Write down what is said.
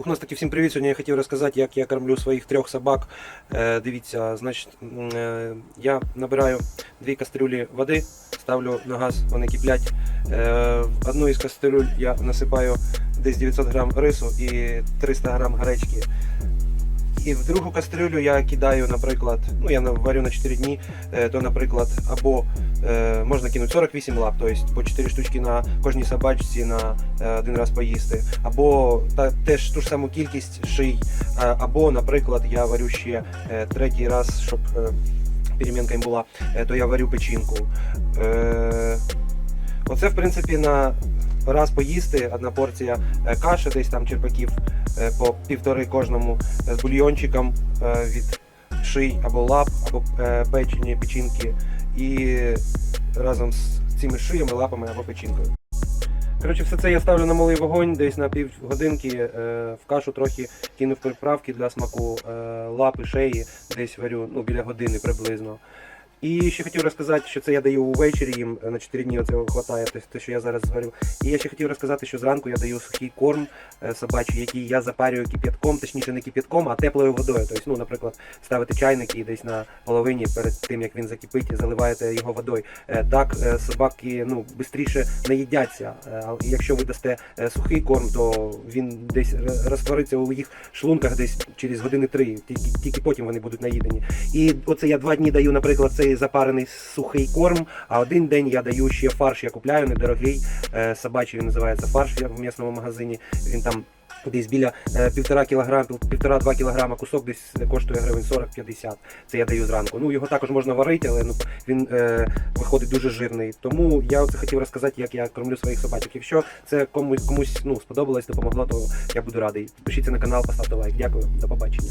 Пухнастики, всім привіт. Сьогодні я хотів розказати, як я кормлю своїх трьох собак. Е, дивіться, значить, е, я набираю дві кастрюлі води, ставлю на газ, вони киплять. Е, в одну із кастрюль я насипаю десь 900 грам рису і 300 грам гречки. І в другу кастрюлю я кидаю, наприклад, ну я варю на 4 дні, е, то, наприклад, або е, можна кинути 48 лап, тобто по 4 штучки на кожній собачці на е, один раз поїсти, або та, теж ту ж саму кількість ший, е, або, наприклад, я варю ще третій раз, щоб перемінка їм була, то я варю печінку. Е, оце, в принципі, на раз поїсти, одна порція е, каші, десь там черпаків е, по півтори кожному е, з бульйончиком від ший або лап, або печені, печінки, і разом з цими шиями, лапами або печінкою. Коротше, все це я ставлю на малий вогонь, десь на півгодинки, е, в кашу трохи кинув приправки для смаку, лапи, шеї, десь варю ну, біля години приблизно. І ще хотів розказати, що це я даю увечері їм е, на 4 дні оце вистачає, те, що я зараз зварю. І я ще хотів розказати, що зранку я даю сухий корм е, собачий, який я запарюю кип'ятком, точніше не кип'ятком, а теплою водою. Тобто, ну, наприклад, ставити чайник і десь на половині перед тим, як він закипить, заливаєте його водою. Е, Так собаки ну, швидше наїдяться. Е, а Якщо ви дасте сухий корм, то він десь розтвориться у їх шлунках десь через години три, тільки потім вони будуть наїдені. І оце я два дні даю, наприклад, цей запарений сухий корм, а один день я даю ще фарш, я купляю недорогий е, собачий, він називається фарш в м'ясному магазині. Він там. Десь біля е, півтора кілограм, півтора-два кілограма кусок десь коштує гривень 40-50. Це я даю зранку. Ну його також можна варити, але ну він е, виходить дуже жирний. Тому я оце хотів розказати, як я кормлю своїх собачок. Якщо це комусь комусь ну сподобалось, допомогло, то я буду радий. Підпишіться на канал, поставте лайк. Дякую, до побачення.